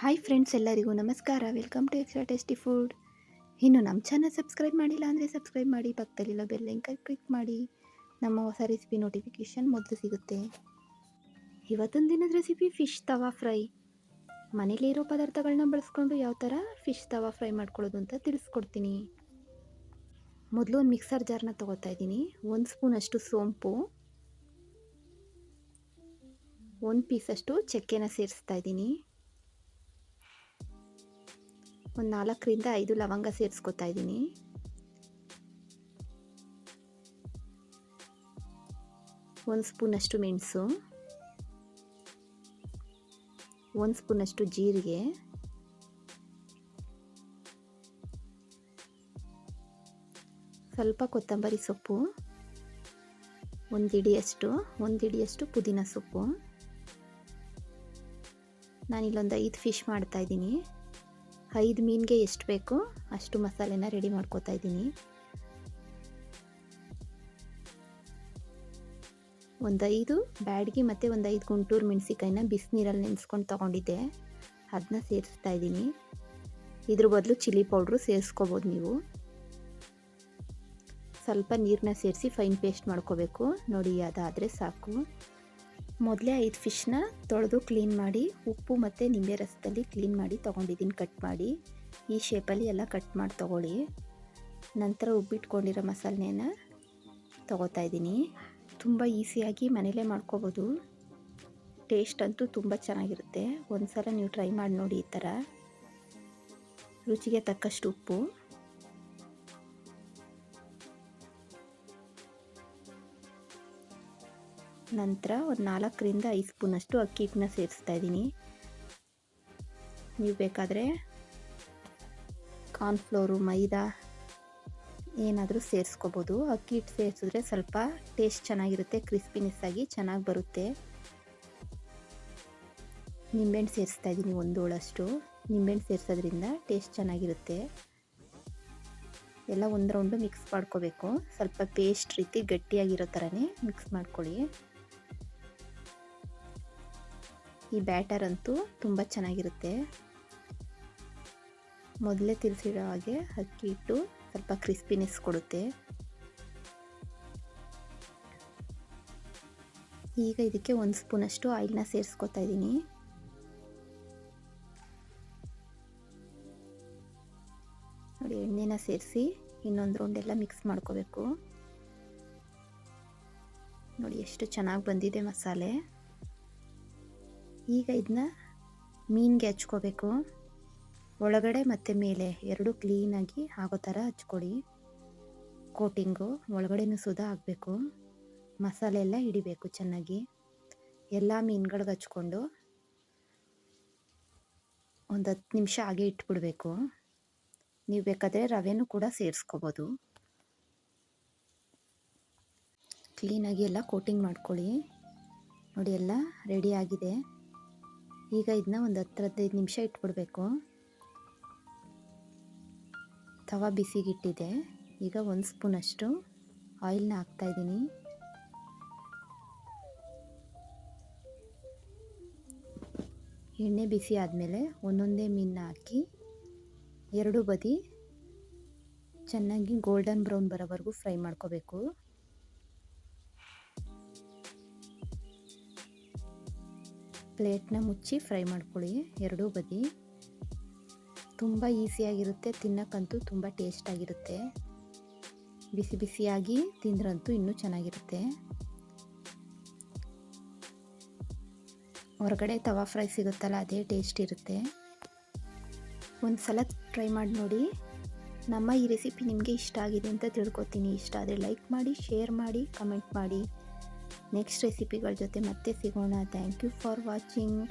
Hi friends ಎಲ್ಲರಿಗೂ ನಮಸ್ಕಾರ. Welcome to extra tasty food ಇನ್ನು ನಮ್ಮ ಚಾನಲ್ ಸಬ್ಸ್ಕ್ರೈಬ್ ಮಾಡಿಲ್ಲ ಅಂದರೆ ಸಬ್ಸ್ಕ್ರೈಬ್ ಮಾಡಿ, ಪಕ್ಕದಲ್ಲಿರೋ ಬೆಲ್ ಲಿಂಕ್ ಕ್ಲಿಕ್ ಮಾಡಿ. ನಮ್ಮ ಹೊಸ ರೆಸಿಪಿ ನೋಟಿಫಿಕೇಷನ್ ಮೊದಲು ಸಿಗುತ್ತೆ. ಇವತ್ತೊಂದು ದಿನದ ರೆಸಿಪಿ ಫಿಶ್ ತವಾ ಫ್ರೈ ಮನೇಲಿರೋ ಪದಾರ್ಥಗಳನ್ನ ಬಳಸ್ಕೊಂಡು ಯಾವ ಥರ ಫಿಶ್ ತವಾ ಫ್ರೈ ಮಾಡ್ಕೊಳ್ಳೋದು ಅಂತ ತಿಳಿಸ್ಕೊಡ್ತೀನಿ. ಮೊದಲು ಒಂದು ಮಿಕ್ಸರ್ ಜಾರ್ನ ತೊಗೋತಾ ಇದ್ದೀನಿ. ಒಂದು ಸ್ಪೂನಷ್ಟು ಸೋಂಪು. ಒಂದು ಪೀಸಷ್ಟು ಚಕ್ಕೆನ ಸೇರಿಸ್ತಾ ಇದ್ದೀನಿ. ಒಂದು ನಾಲ್ಕರಿಂದ ಐದು ಲವಂಗ ಸೇರಿಸ್ಕೊತಾ ಇದ್ದೀನಿ. ಒಂದು ಸ್ಪೂನಷ್ಟು ಮೆಣಸು. ಒಂದು ಸ್ಪೂನಷ್ಟು ಜೀರಿಗೆ. ಸ್ವಲ್ಪ ಕೊತ್ತಂಬರಿ ಸೊಪ್ಪು. ಒಂದು ಇಡಿಯಷ್ಟು ಒಂದು ಇಡಿಯಷ್ಟು ಪುದೀನ ಸೊಪ್ಪು. ನಾನಿಲ್ಲೊಂದು ಐದು ಫಿಶ್ ಮಾಡ್ತಾ ಇದ್ದೀನಿ. ಐದು ಮೀನಿಗೆ ಎಷ್ಟು ಬೇಕು? ಅಷ್ಟು ಮಸಾಲೆನ ರೆಡಿ ಮಾಡ್ಕೋತಾ ಇದ್ದೀನಿ. ಒಂದು ಐದು ಬ್ಯಾಡ್ಗಿ ಮತ್ತು ಒಂದು ಐದು ಗುಂಟೂರು ಮೆಣಸಿಕಾಯಿನ ಬಿಸಿನೀರಲ್ಲಿ ನೆನೆಸ್ಕೊಂಡು ತೊಗೊಂಡಿದ್ದೆ. ಅದನ್ನ ಸೇರಿಸ್ತಾ ಇದ್ದೀನಿ. ಇದ್ರ ಬದಲು ಚಿಲ್ಲಿ ಪೌಡ್ರು ಸೇರಿಸ್ಕೋಬೋದು ನೀವು. ಸ್ವಲ್ಪ ನೀರನ್ನ ಸೇರಿಸಿ ಫೈನ್ ಪೇಸ್ಟ್ ಮಾಡ್ಕೋಬೇಕು. ನೋಡಿ ಅದಾದರೆ ಸಾಕು. ಮೊದಲೇ ಐದು ಫಿಶ್ನ ತೊಳೆದು ಕ್ಲೀನ್ ಮಾಡಿ, ಉಪ್ಪು ಮತ್ತು ನಿಂಬೆ ರಸದಲ್ಲಿ ಕ್ಲೀನ್ ಮಾಡಿ ತೊಗೊಂಡಿದ್ದೀನಿ ಕಟ್ ಮಾಡಿ. ಈ ಶೇಪಲ್ಲಿ ಎಲ್ಲ ಕಟ್ ಮಾಡಿ ತೊಗೊಳ್ಳಿ. ನಂತರ ಉಬ್ಬಿಟ್ಕೊಂಡಿರೋ ಮಸಾಲೆನ ತೊಗೋತಾ ಇದ್ದೀನಿ. ತುಂಬ ಈಸಿಯಾಗಿ ಮನೇಲೇ ಮಾಡ್ಕೋಬೋದು. ಟೇಸ್ಟ್ ಅಂತೂ ತುಂಬ ಚೆನ್ನಾಗಿರುತ್ತೆ. ಒಂದು ಸಲ ನೀವು ಟ್ರೈ ಮಾಡಿ ನೋಡಿ ಈ ಥರ. ರುಚಿಗೆ ತಕ್ಕಷ್ಟು ಉಪ್ಪು. ನಂತರ ಒಂದು ನಾಲ್ಕರಿಂದ ಐದು ಸ್ಪೂನಷ್ಟು ಅಕ್ಕಿ ಹಿಟ್ಟನ್ನ ಸೇರಿಸ್ತಾ ಇದ್ದೀನಿ. ನೀವು ಬೇಕಾದರೆ ಕಾರ್ನ್ಫ್ಲೋರು ಮೈದಾ ಏನಾದರೂ ಸೇರಿಸ್ಕೋಬೋದು. ಅಕ್ಕಿ ಹಿಟ್ಟು ಸೇರಿಸಿದ್ರೆ ಸ್ವಲ್ಪ ಟೇಸ್ಟ್ ಚೆನ್ನಾಗಿರುತ್ತೆ ಕ್ರಿಸ್ಪಿನೆಸ್ ಆಗಿ ಚೆನ್ನಾಗಿ ಬರುತ್ತೆ. ನಿಂಬೆಹಣ್ಣು ಸೇರಿಸ್ತಾ ಇದ್ದೀನಿ ಒಂದು ಹೋಳಷ್ಟು ನಿಂಬೆಹಣ್ಣು ಸೇರಿಸೋದ್ರಿಂದ ಟೇಸ್ಟ್ ಚೆನ್ನಾಗಿರುತ್ತೆ. ಎಲ್ಲ ಒಂದು ರೌಂಡು ಮಿಕ್ಸ್ ಮಾಡ್ಕೋಬೇಕು. ಸ್ವಲ್ಪ ಪೇಸ್ಟ್ ರೀತಿ ಗಟ್ಟಿಯಾಗಿರೋ ಥರನೇ ಮಿಕ್ಸ್ ಮಾಡ್ಕೊಳ್ಳಿ. ಈ ಬ್ಯಾಟರ್ ಅಂತೂ ತುಂಬ ಚೆನ್ನಾಗಿರುತ್ತೆ. ಮೊದಲೇ ತಿಳಿಸಿರೋ ಹಾಗೆ ಅಕ್ಕಿ ಹಿಟ್ಟು ಸ್ವಲ್ಪ ಕ್ರಿಸ್ಪಿನೆಸ್ ಕೊಡುತ್ತೆ. ಈಗ ಇದಕ್ಕೆ ಒಂದು ಸ್ಪೂನಷ್ಟು ಆಯಿಲ್ನ ಸೇರಿಸ್ಕೊತಾ ಇದ್ದೀನಿ. ನೋಡಿ, ಎಣ್ಣೆನ ಸೇರಿಸಿ ಇನ್ನೊಂದು ರೌಂಡೆಲ್ಲ ಮಿಕ್ಸ್ ಮಾಡ್ಕೋಬೇಕು. ನೋಡಿ, ಎಷ್ಟು ಚೆನ್ನಾಗಿ ಬಂದಿದೆ ಮಸಾಲೆ. ಈಗ ಇದನ್ನ ಮೀನಿಗೆ ಹಚ್ಕೋಬೇಕು. ಒಳಗಡೆ ಮತ್ತು ಮೇಲೆ ಎರಡು ಕ್ಲೀನಾಗಿ ಆಗೋ ಥರ ಹಚ್ಕೊಡಿ. ಕೋಟಿಂಗು ಒಳಗಡೆನೂ ಸುದ ಹಾಕಬೇಕು. ಮಸಾಲೆ ಎಲ್ಲ ಹಿಡಿಬೇಕು ಚೆನ್ನಾಗಿ. ಎಲ್ಲ ಮೀನುಗಳಿಗೆ ಹಚ್ಕೊಂಡು ಒಂದು ಹತ್ತು ನಿಮಿಷ ಹಾಗೆ ಇಟ್ಬಿಡಬೇಕು. ನೀವು ಬೇಕಾದರೆ ರವೆನೂ ಕೂಡ ಸೇರಿಸ್ಕೋಬೋದು. ಕ್ಲೀನಾಗಿ ಎಲ್ಲ ಕೋಟಿಂಗ್ ಮಾಡ್ಕೊಳ್ಳಿ. ನೋಡಿ ಎಲ್ಲ ರೆಡಿ ಆಗಿದೆ. ಈಗ ಇದನ್ನ ಒಂದು ಹತ್ತು ಹದಿನೈದು ನಿಮಿಷ ಇಟ್ಬಿಡ್ಬೇಕು ತವ ಬಿಸಿಗಿಟ್ಟಿದೆ. ಈಗ ಒಂದು ಸ್ಪೂನಷ್ಟು ಆಯಿಲ್ನ ಹಾಕ್ತಾಯಿದ್ದೀನಿ ಎಣ್ಣೆ ಬಿಸಿ ಆದಮೇಲೆ ಒಂದೊಂದೇ ಮೀನನ್ನ ಹಾಕಿ ಎರಡು ಬದಿ ಚೆನ್ನಾಗಿ ಗೋಲ್ಡನ್ ಬ್ರೌನ್ ಬರೋವರೆಗೂ ಫ್ರೈ ಮಾಡ್ಕೋಬೇಕು. ಪ್ಲೇಟ್ನ ಮುಚ್ಚಿ ಫ್ರೈ ಮಾಡ್ಕೊಳ್ಳಿ, ಎರಡೂ ಬದಿ. ತುಂಬ ಈಸಿಯಾಗಿರುತ್ತೆ, ತಿನ್ನಕ್ಕಂತೂ ತುಂಬ ಟೇಸ್ಟಾಗಿರುತ್ತೆ. ಬಿಸಿ ಬಿಸಿಯಾಗಿ ತಿಂದ್ರಂತೂ ಇನ್ನೂ ಚೆನ್ನಾಗಿರುತ್ತೆ. ಹೊರಗಡೆ ತವಾ ಫ್ರೈ ಸಿಗುತ್ತಲ್ಲ, ಅದೇ ಟೇಸ್ಟ್ ಇರುತ್ತೆ. ಒಂದು ಸಲ ಟ್ರೈ ಮಾಡಿ ನೋಡಿ. ನಮ್ಮ ಈ ರೆಸಿಪಿ ನಿಮಗೆ ಇಷ್ಟ ಆಗಿದೆ ಅಂತ ತಿಳ್ಕೊತೀನಿ. ಇಷ್ಟ ಆದರೆ ಲೈಕ್ ಮಾಡಿ, ಶೇರ್ ಮಾಡಿ, ಕಮೆಂಟ್ ಮಾಡಿ. ನೆಕ್ಸ್ಟ್ ರೆಸಿಪಿಗಳ ಜೊತೆ ಮತ್ತೆ ಸಿಗೋಣ. Thank you for watching